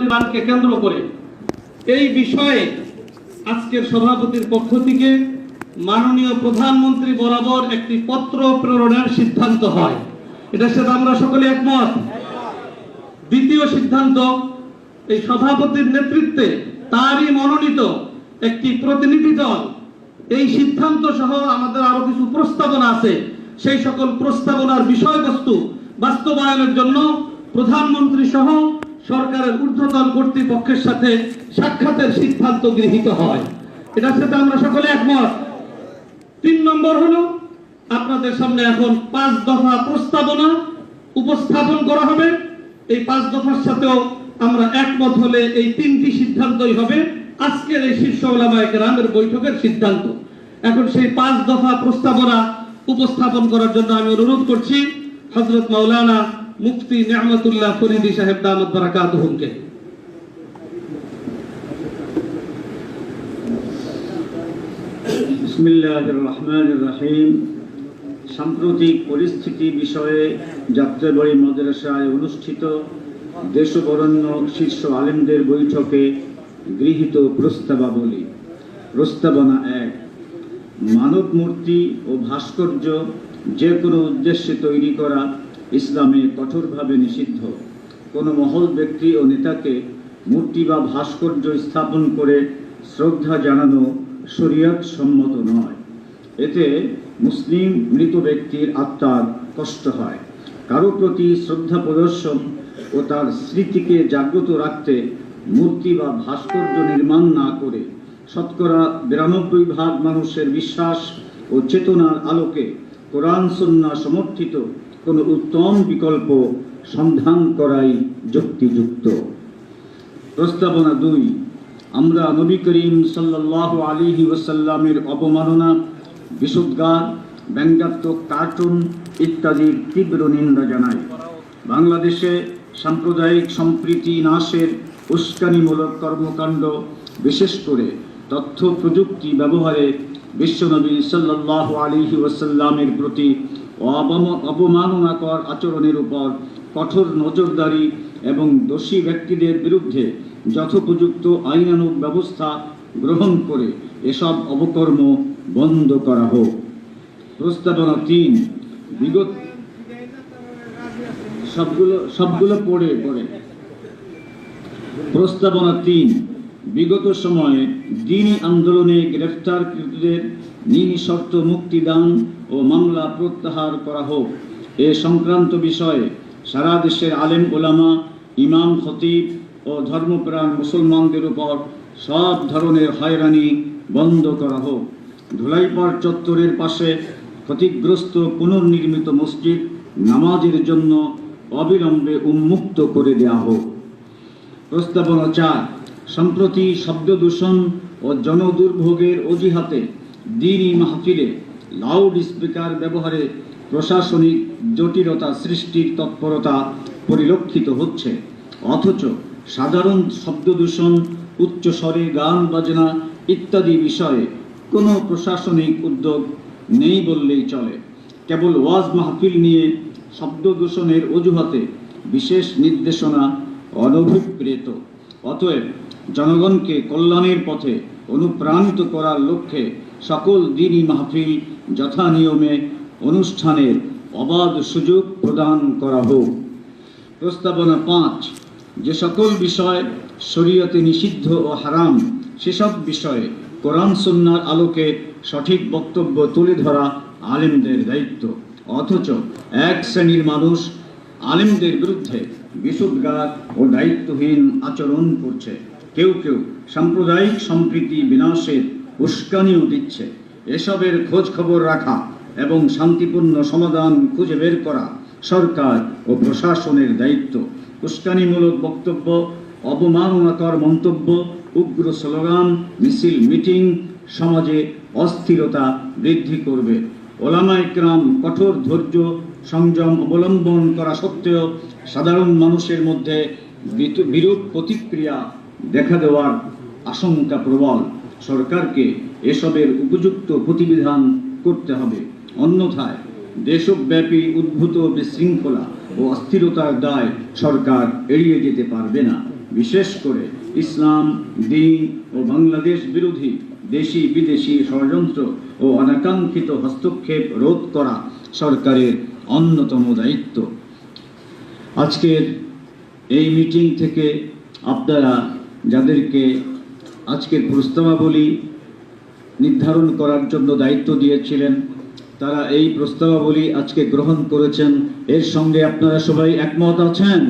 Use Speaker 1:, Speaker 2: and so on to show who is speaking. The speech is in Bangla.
Speaker 1: নির্মাণকে কেন্দ্র করে এই বিষয়ে আজকের সভাপতির পক্ষ থেকে মাননীয় প্রধানমন্ত্রী বরাবর একটি পত্র প্রেরণের সিদ্ধান্ত হয়। এটার সাথে আমরা সকলে একমত। দ্বিতীয় সিদ্ধান্ত, এই সভাপতির নেতৃত্বে তারই মনোনীত একটি প্রতিনিধি দল। এই সিদ্ধান্ত সহ আমাদের আরও কিছু প্রস্তাবনা আছে। সেই সকল প্রস্তাবনার বিষয়বস্তু বাস্তবায়নের জন্য প্রধানমন্ত্রী সহ সরকারের ঊর্ধ্বতন কর্তৃপক্ষের সাথে সাক্ষাতের সিদ্ধান্ত গৃহীত হয়। এটার সাথে আমরা সকলে একমত। তিন নম্বর হলো, আপনাদের সামনে এখন পাঁচ দফা প্রস্তাবনা উপস্থাপন করা হবে। এই পাঁচ দফার সাথেও আমরা একমত হলে এই তিনটি সিদ্ধান্তই হবে। আজকের এই শীর্ষ ওলামায়ে কেরামের বৈঠকের সিদ্ধান্ত। এখন সেই পাঁচ দফা প্রস্তাবনা উপস্থাপন করার জন্য আমি অনুরোধ করছি, হযরত মাওলানা মুফতি নিয়ামতুল্লাহ ফরিদি সাহেব দামত
Speaker 2: রহমান রহিম সাম্প্রতিক পরিস্থিতি বিষয়ে যাত্রাবাড়ি মাদ্রাসায় অনুষ্ঠিত দেশবরণ্য শীর্ষ আলেমদের বৈঠকে গৃহীত প্রস্তাবাবলী। প্রস্তাবনা এক মানব মূর্তি ও ভাস্কর্য যে কোনো উদ্দেশ্যে তৈরি করা ইসলামে কঠোরভাবে নিষিদ্ধ। কোনো মহল ব্যক্তি ও নেতাকে মূর্তি বা ভাস্কর্য স্থাপন করে শ্রদ্ধা জানানো শরীয়ত সম্মত নয়। এতে মুসলিম মৃত ব্যক্তির আত্মার কষ্ট হয়। কারও প্রতি শ্রদ্ধা প্রদর্শন ও তার স্মৃতিকে জাগ্রত রাখতে মূর্তি বা ভাস্কর্য নির্মাণ না করে শতকরা বিরানব্বই ভাগ মানুষের বিশ্বাস ও চেতনার আলোকে কোরআন সন্না সমর্থিত কোনো উত্তম বিকল্প সন্ধান করাই যুক্তিযুক্ত। প্রস্তাবনা দুই, আমরা নবী করিম সাল্লাহ আলিহি ওসাল্লামের অবমাননা, বিশুদ্গার ব্যঙ্গাত্মক কার্টুন ইত্যাদির তীব্র নিন্দা জানাই। বাংলাদেশে সাম্প্রদায়িক সম্প্রীতি নাশের উস্কানিমূলক কর্মকাণ্ড, বিশেষ করে তথ্য প্রযুক্তি ব্যবহারে বিশ্বনবী সাল্লাহ আলিহি ওয়াসাল্লামের প্রতি অবম- অবমাননাকর আচরণের উপর কঠোর নজরদারি এবং দোষী ব্যক্তিদের বিরুদ্ধে যথোপযুক্ত আইনানুগ ব্যবস্থা গ্রহণ করে এসব অবকর্ম বন্ধ করা হোক। প্রস্তাবনা তিন, বিগত সবগুলো সবগুলো পড়ে পড়ে। প্রস্তাবনা তিন, বিগত সময়ে দিনী আন্দোলনে গ্রেফতারকৃতদের নিঃশর্ত মুক্তিদান ও মামলা প্রত্যাহার করা হোক। এ সংক্রান্ত বিষয়ে সারা দেশের আলেম ওলামা, ইমাম খতিব ও ধর্মপ্রাণ মুসলমানদের উপর সব ধরনের হয়রানি বন্ধ করা হোক। ধুলাইপাড় চত্বরের পাশে ক্ষতিগ্রস্ত পুনর্নির্মিত মসজিদ নামাজের জন্য অবিলম্বে উন্মুক্ত করে দেওয়া হোক। প্রস্তাবনা চার, সম্প্রতি শব্দ দূষণ ও জনদুর্ভোগের অজুহাতে দিনই মাহফিলে লাউড স্পিকার ব্যবহারে প্রশাসনিক জটিলতা সৃষ্টির তৎপরতা পরিলক্ষিত হচ্ছে। অথচ সাধারণ শব্দ দূষণ উচ্চস্বরে গান বাজনা ইত্যাদি বিষয়ে কোনো প্রশাসনিক উদ্যোগ নেই বললেই চলে। কেবল ওয়াজ মাহফিল নিয়ে শব্দ দূষণের অজুহাতে বিশেষ নির্দেশনা অনভিপ্রেত। অতএব জনগণকে কল্যাণের পথে অনুপ্রাণিত করার লক্ষ্যে সকল দিনই মাহফিল যথানিয়মে অনুষ্ঠানের অবাধ সুযোগ প্রদান করা হোক। প্রস্তাবনা পাঁচ, যে সকল বিষয় শরীয়তে নিষিদ্ধ ও হারাম, সেসব বিষয়ে কোরআন সন্ন্যার আলোকে সঠিক বক্তব্য তুলে ধরা আলেমদের দায়িত্ব। অথচ এক শ্রেণির মানুষ আলেমদের বিরুদ্ধে বিশুদ্গার ও দায়িত্বহীন আচরণ করছে। কেউ কেউ সাম্প্রদায়িক সম্প্রীতি বিনাশের উস্কানিও দিচ্ছে। এসবের খোঁজ খবর রাখা এবং শান্তিপূর্ণ সমাধান খুঁজে বের করা সরকার ও প্রশাসনের দায়িত্ব। উস্কানিমূলক বক্তব্য, অবমাননাকর মন্তব্য, উগ্র স্লোগান, মিছিল, মিটিং সমাজে অস্থিরতা বৃদ্ধি করবে। ওলামা ইকরাম কঠোর ধৈর্য, সংযম অবলম্বন করা সত্ত্বেও সাধারণ মানুষের মধ্যে বিরূপ প্রতিক্রিয়া দেখা দেওয়ার আশঙ্কা প্রবল। সরকারকে এসবের উপযুক্ত প্রতিবিধান করতে হবে। অন্যথায় দেশব্যাপী উদ্ভূত বিশৃঙ্খলা ও অস্থিরতার দায় সরকার এড়িয়ে যেতে পারবে না। বিশেষ করে ইসলাম, দিন ও বাংলাদেশ বিরোধী দেশি বিদেশি ষড়যন্ত্র ও অনাকাঙ্ক্ষিত হস্তক্ষেপ রোধ করা সরকারের অন্যতম দায়িত্ব। আজকের এই মিটিং থেকে আপনারা যাদেরকে আজকের প্রস্তাবাবলী নির্ধারণ করার জন্য দায়িত্ব দিয়েছিলেন। তারা এই প্রস্তাবাবলী আজকে গ্রহণ করেছেন। এর সঙ্গে আপনারা সবাই একমত আছেন?